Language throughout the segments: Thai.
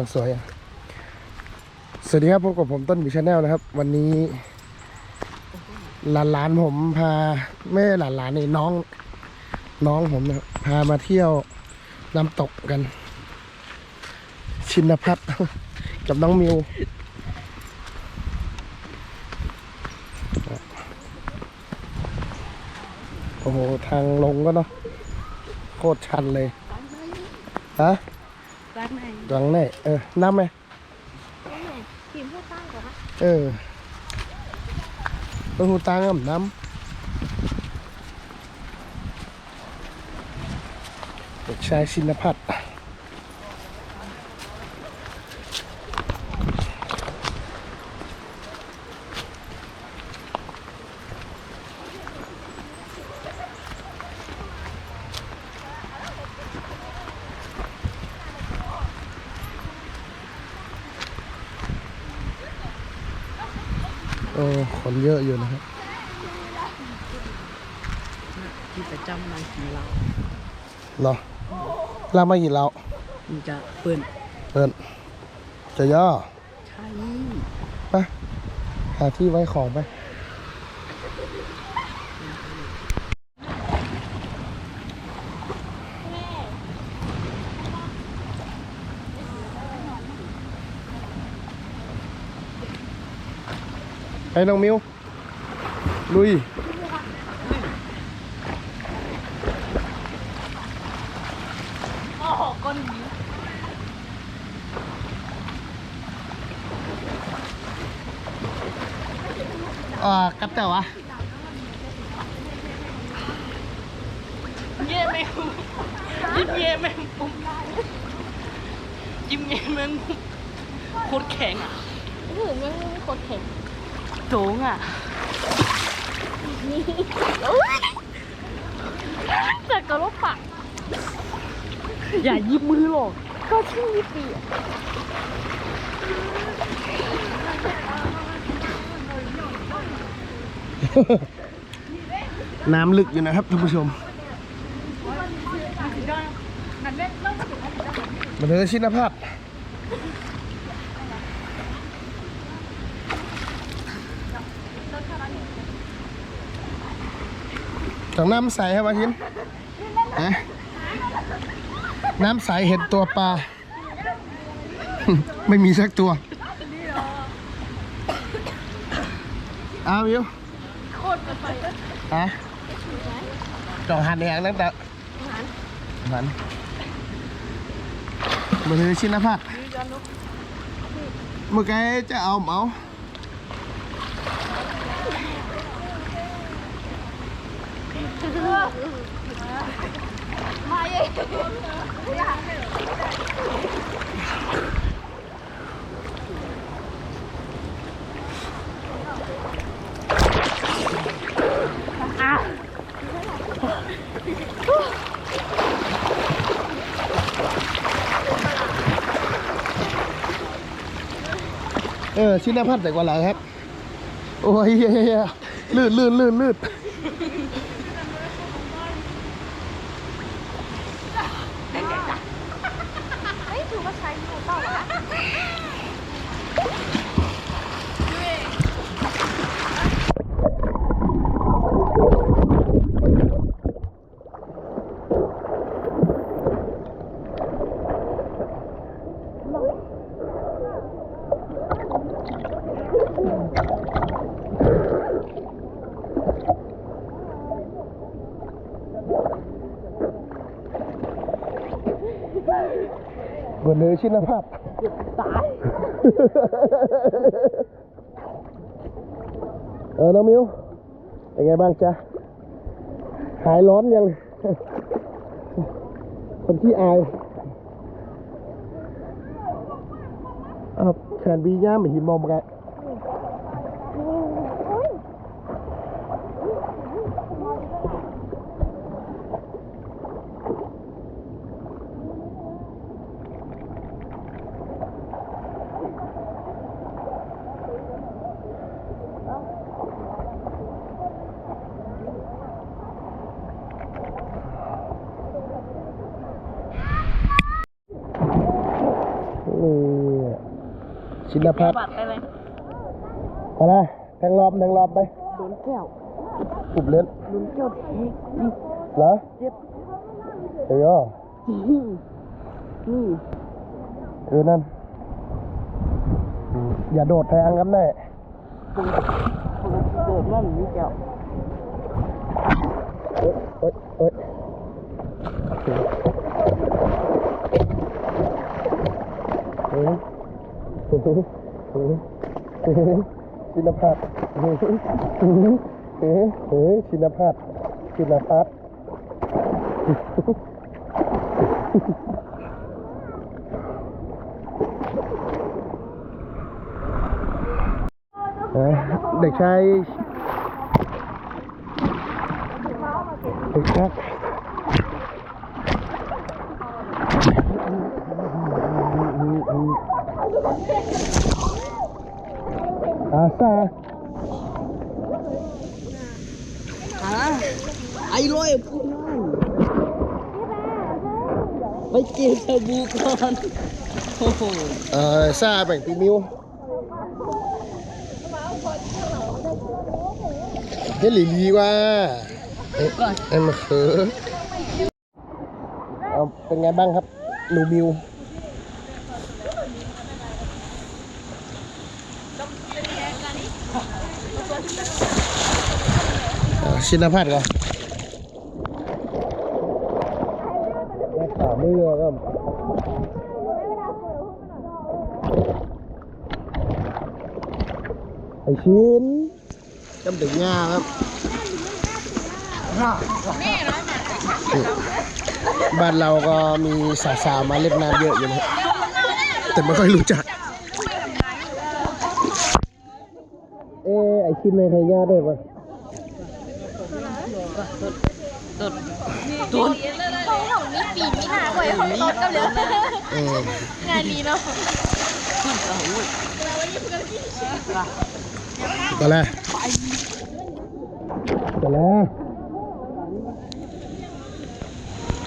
จังสวยสวัสดีครับพบกับผมต้นบิชาแนลนะครับ วันนี้ หลานๆผมพาไม่หลานๆนี่น้องน้องผมนะครับพามาเที่ยวน้ำตกกัน ชินพัฒน์กับน้องมิวโอ้โห ทางลงก็เนาะโคตรชันเลย ฮะ ร้านไหนหลังไหนเออน้ำไหมทีมผู้ตั้งก่อนนะ เออต้นหูตางอ่ำน้ำเด็กชายชินพัฒน์โอ้คน เยอะอยู่นะครับที่ประจำนางกินเหล้าเหรอเรามากี่เรามันจะเปิดเปิดจะย่อใช่ ไปหาที่ไว้ของไป ไปน้องมิวลุยโอ้โหก้นนี้อ่ากัดแต่วะเย่แมงยิ้มเย่แมงมุมยิ้มเย่แมงมุมโคตรแข็งอะ ถือยังไม่กดเข็ม โจงอะแต่กระลบปากอย่ายิ้มมือหรอก ก็ชื่อวิปีอะน้ำลึกอยู่นะครับท่านผู้ชมมาเถอะชินภาพ จากน้ำใสครับอาชินะน้ำใสเห็นตัวปลา ไม่มีสักตัว เอาวิวโคตรกันไปฮะจองหันแหงตั้งแต่หันมือถือชินพัฒน์เมื่อกี้จะเอาเมา มาเย่เออ ชิ้นพัฒน์แต่กว่าหลังครับ โอ้ยเหี้ยๆลื่นลื่นลื่นลื่น เฮ้ยถือว่าใช้อยู่เปล่าวะ กว่าเนื้อชินพัฒน์ตาย เออ น้องมิวเป็นไงบ้างจ๊ะ หายร้อนยัง คนที่อายอ้าวแขนบีย่าไม่หินมอมกันโอ้ นี่ ชินพัฒน์บัตรไปไหมเอาละแทงรอบแทงรอบไปโดนแก้วปุบเล่นโดนแก้วทีนี่เหรอเจ็บเฮ้ยอะนี่นี่เออนั่นอืมอย่าโดดแทงครับแน่ผมผมโดดนั่นนี่แก้วเอ้ยเอ้ยเอ้ยเฮ้ยเฮ้ยเฮ้ยเฮ้ยเฮ้ย ชินพัฒน์เฮ้ยเฮ้ยเฮ้ยชินพัฒน์ชินพัฒน์เด็กชายเด็กชักอาซาอะไอ้ร้อย พูดนั่นไปเจอชาบูก่อนเออซาแบ่งปีมิวเฮ้ยหลีลีว่าเอ๊ะเอ็มเขอเอาเป็นไงบ้างครับหนูมิว เอ่อ ชินพัฒน์ก่อนได้ข่าวมือก็ไอชินจำถึงง่าครับบ้านเราก็มีสาวๆมาเล่นน้ำเยอะอยู่นะแต่ไม่ค่อยรู้จัก เอ้ไอชินในไทยย่าได้ปะ โดนของของนี่ปีนี่หนาไว้ของรถก็เลยเอองานนี้เนาะขึ้นกระหูก็แล้วก็แล้ว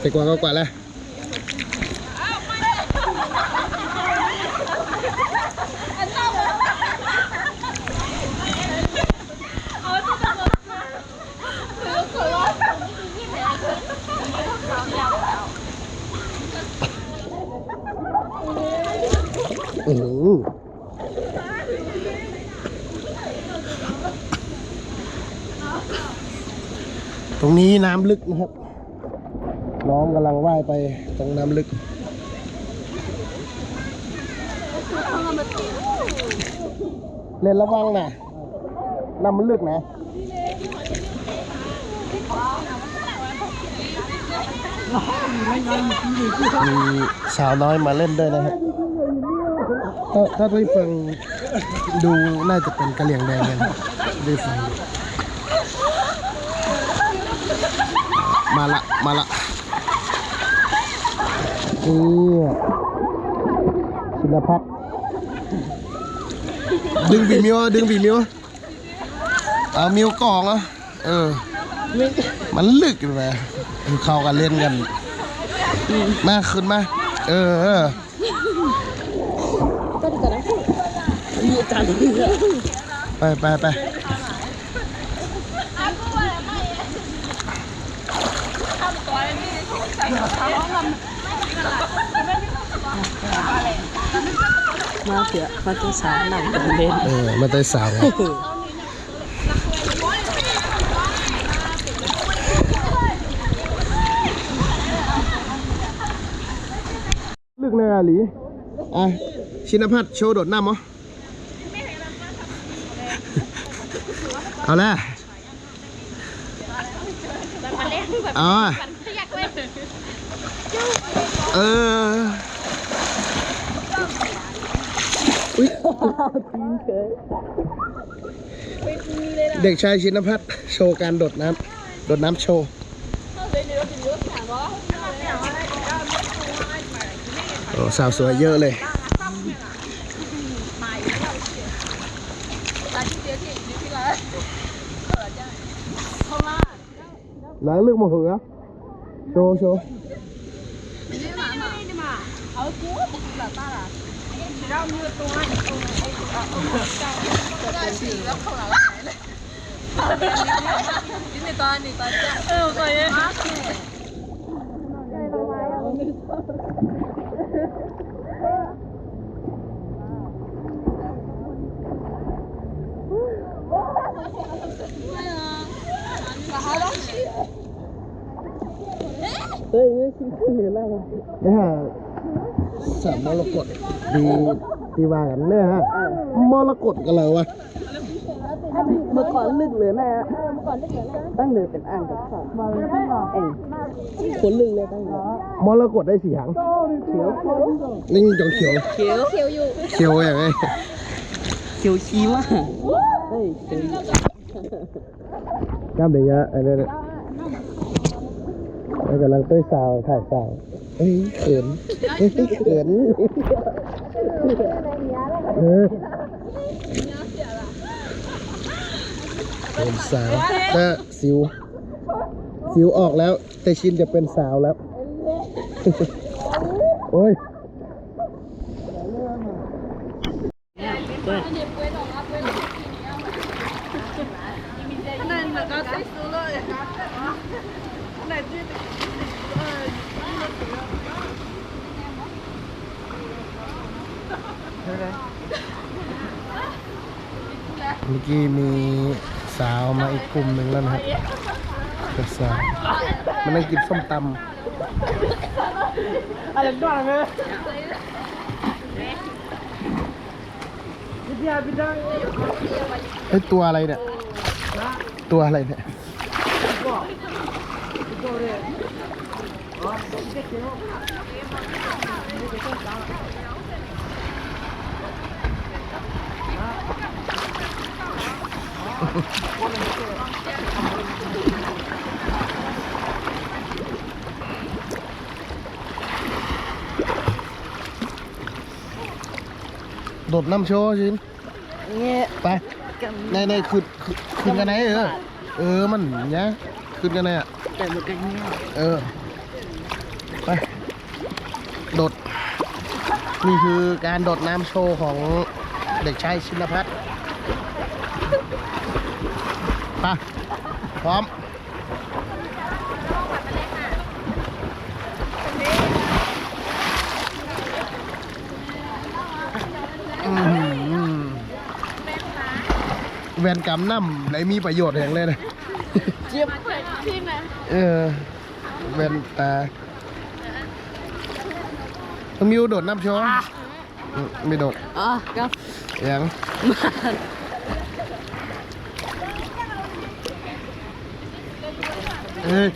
ไปกว่าก็กว่าแล้วอือหือต รงนี้น้ำลึกนะครับ น้องกำลังว่ายไปตรงน้ำลึกเล่นระวังนะน้ำมันลึกนะมีสาวน้อยมาเล่นด้วยนะครับถ้าถ้าได้ฟังดูน่าจะเป็นกระเหลี่ยงแดงกันได้ฟัง มาละ มาละนี่ชินพัฒน์ดึงบีมิวดึงบีมิวเอามิวกองเหรอะเออ มันลึกเลยเข้ากันเล่นกัน มาขึ้นมา เออเออมีอาจารย์เรือไปไปไป มาเสือมาตัวสาวหนังกันเล่นเออมาเตยสาวลึกเลยอ่หลีอะชินพัฒน์โชว์โดดน้ำเหรอเอาละเอาเออ เด็กชายชินพัฒน์โชว์การโดดน้ำโดดน้ำโชว์โอ้สาวสวยเยอะเลยหลังลึกมาหัวโชว์โชว์ เออไปเลยเฮ้ยนี่ชิ้นขึ้นเหนือหน้าเลยเนี่ยฮะสาม มรกตดีดีว่ากันเนี่ยฮะมรกตกันเลยวะเมื่อก่อนลึกเลยแม่ตั้งเลยเป็นอ่างกับข้าวเองขนลึกเลยตั้งเลยมรกตได้สีหางเขียวนี่จอเขียวเขียวเขียวอยู่เขียวอย่างไงเขียวชี้ว่าเฮ้ยเขียวย่ำเดี๋ยวนี้ไอ้เนี่ยแล้วกำลังเต้ยสาวถ่ายสาวเฮ้ยเขินเฮ้ยเขิน เป็นสาวแต่สิว สิวออกแล้ว แต่ชินจะเป็นสาวแล้ว โอ้ย เมื่อกี้มีสาวมาอีกกลุ่มหนึ่งแล้วนะครับเป็นสาวมันนั่งกินส้มตอะไรก่อนเลยพี่อาพี่ดังำเฮ้ยตัวอะไรเนี่ย ตัวอะไรเนี่ย โดดน้ำโชว์ชินเนี่ยไปในในขึ้นขึ้นขึ้นกันไหนเออ เออมันเนี้ยขึ้นกันไหนอะแต่เหมือนกันเนี่ยเออ ไป โดด นี่คือการโดดน้ำโชว์ของเด็กชายชินพัฒน์ไปพร้อมอื้อหือแวนกำน้ำไหนมีประโยชน์อย่างเลยนะเจี๊ยบเออแว่นตาต้องมิวโดดน้ำโชว์อืมไม่โดดอะครับยัง เอ้ย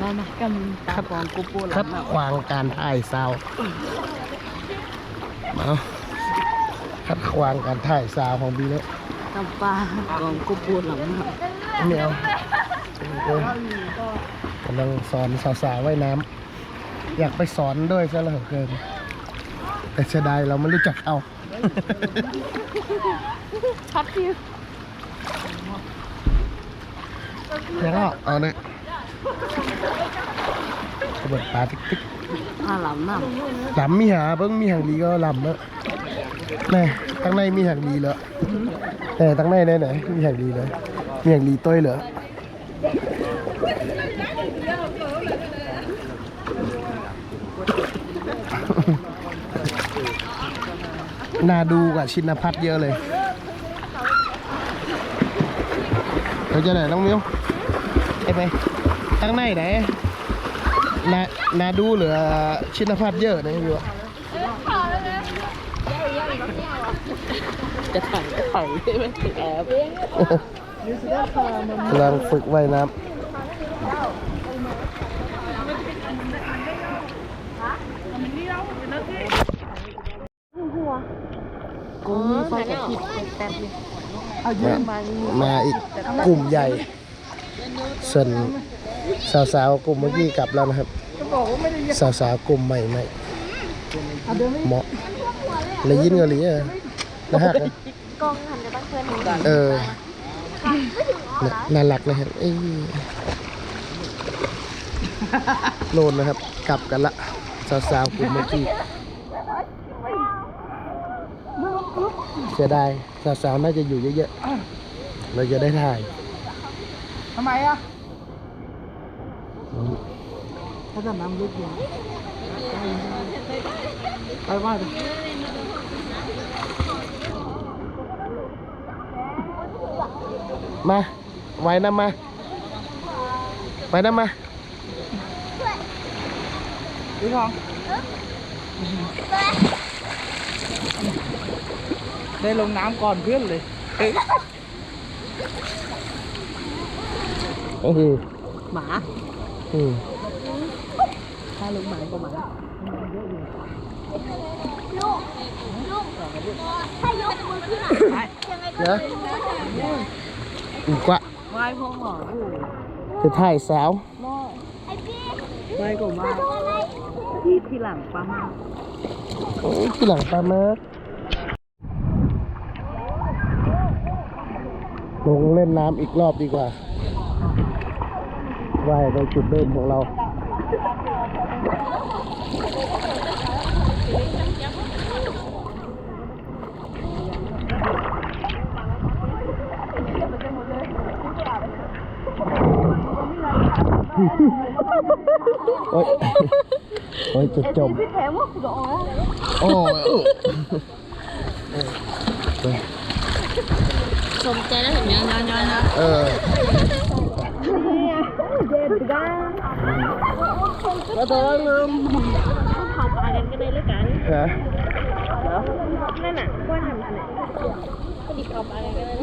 มามากำตาของกูปูหลัคัดงขวางการถ่ายซาวมาคัดขวางการถ่ายซาวของบีแล้วกำปลาของกูปูหลังไม่เอาเออกำลังสอนสาวๆว่ายน้ำอยากไปสอนด้วยซะแล้วเกิน แต่เสียดายเราไม่รู้จักเอาพัดที่ แล้วก็เอาเนี่ยระเบิดปลาติ๊กติ๊กผ้าหลังน้ลำมีหาเบิ้งมีหางดีก็ลำแล้วแน่ตั้งในมีหางดีแล้วแต่ตั้งในไหนไหนมีหางดีเลยมีหางดีต้อยเหรอน่าดูกับชินพัฒน์เยอะเลย เราจะไหนน้องมิวไปไปตั้งในไหนนานาดูเหลือชินพัฒน์เยอะนะมิวอะำจะถ่ายก็ถ่ายไม่ถึงแอบกำลังฝึกว่ายน้กูมีไฟกระพริบแป๊บนึงำ มามาอีกกลุ่มใหญ่ ส่วนสาวๆกลุ่มเมื่อกี้กลับแล้วนะครับ สาวๆกลุ่มใหม่ใหม่เหมาะเลยยินเกาหลีอะนะฮะกองหันจะตั้งเพื่อนหนึ่งเออน่ะน่ารักนะครับเอ้ยโลนนะครับ กลับกันละ สาวๆกลุ่มเมื่อกี้ เสียดายสาวๆน่าจะอยู่เยอะๆ เราจะได้ถ่ายทำไมอะถ้าจะน้ำลึกอยู่ไปว่าดิมาไว้น้ำมาไว้น้ำมาพี่ทอง ได้ลงน้ำก่อนเพื่อนเลยเฮ้ยโอ้โหหมาอืมถ้าลงหมาก็หมาถ้ายกมือขึ้นอะยังไงก็นะอีกว่าไหว้พ่อหมออยู่จะถ่ายสาวไอ้พี่ไหว้ก็ไหว้โดนอะไรที่ที่หลังปั๊มโอ้ยที่หลังปลามา ลงเล่นน้ำอีกรอบดีกว่าว่ายไปจุดเริ่มของเรา โอ๊ยโอ๊ยจะจมพี่แถมว่าคุณโดนโอ้ย สมใจแล้วเห็นไหมนะนะนะเออเด็ดกันก็เดินลืมเผาปลากันก็ได้แล้วกันฮะนั่นน่ะว่าทำอะไรก็ดีเผาปลากันก็ได้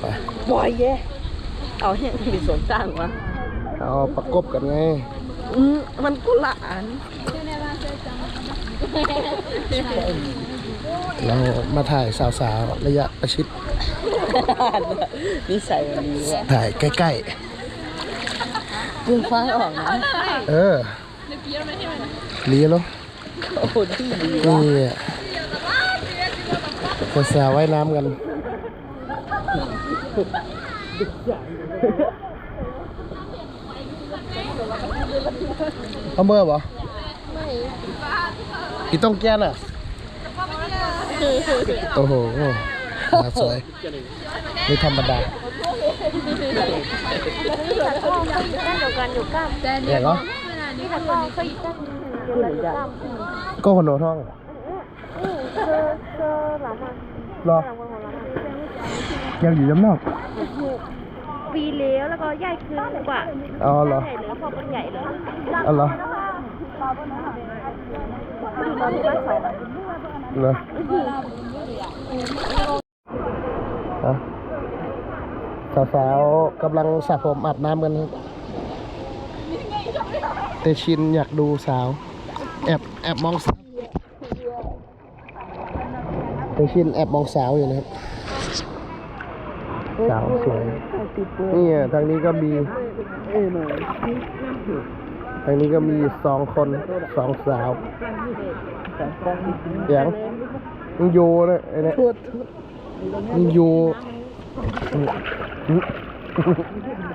ไปบ่อยแย่เอาเนี่ยมีสวนจ้างวะเอาประกบกันไงอืมมันกุหลาอัน เรามาถ่ายสาวๆ ระยะประชิด นิสัยมันดีว่ะถ่ายใกล้เพิ่งฟ้าออกนะๆ เออเลียแล้วโอ้โหที่ดีนี่ว่ะอะคนสาวว่ายน้ำกัน เอาเมื่อบ่อีต้องแก้นอะ โอ้โหมาสวยไม่ธรรมดานั่นเดียวกันอยู่กล้ามแต่เดี๋ยวเหรอนี่แต่คนนี้เขาอยู่กล้ามเดียวกันอยู่กล้ามก็คนโดท่องอือเจอเจอหลังมันรอหลังมันของเรายังอยู่ย้ำนอกปีเลี้ยวแล้วก็ใหญ่ขึ้นกว่าอ๋อเหรอใหญ่เลยพอเป็นใหญ่เลยอ๋อเหรอ อยู่ตอนที่บ้านสองเหรอฮะสาวๆกำลังสระผมอาบน้ำกันเตชินอยากดูสาว แอบแอบมองสาวเตชินแอบมองสาวอยู่นะครับ สาวสวยนี่ทางนี้ก็มีเออหน่อย ทางนี้ก็มีสองคนสองสาวเสียงมึงโยนะไอ้เนี่ยพูดมึงโยอืม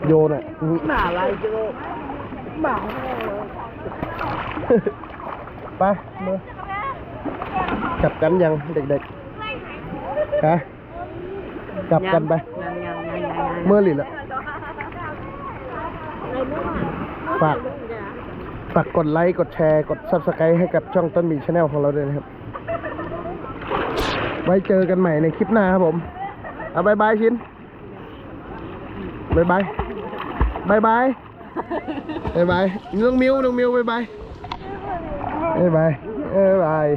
โยน่ะอืมหมาอะไรจะหมาไปมือกลับกันยังเด็กๆฮะกลับกันไปยังยังยังยังยังเมื่อหลีละฝากฝากกดไลค์ กดแชร์ กด subscribe ให้กับช่องต้นหมีชาแนลของเราด้วยนะครับ ไว้เจอกันใหม่ในคลิปหน้าครับผม เอาบายบายชินบายบายบายบายบายบายน้องมิวน้องมิวบายบายบายบายบาย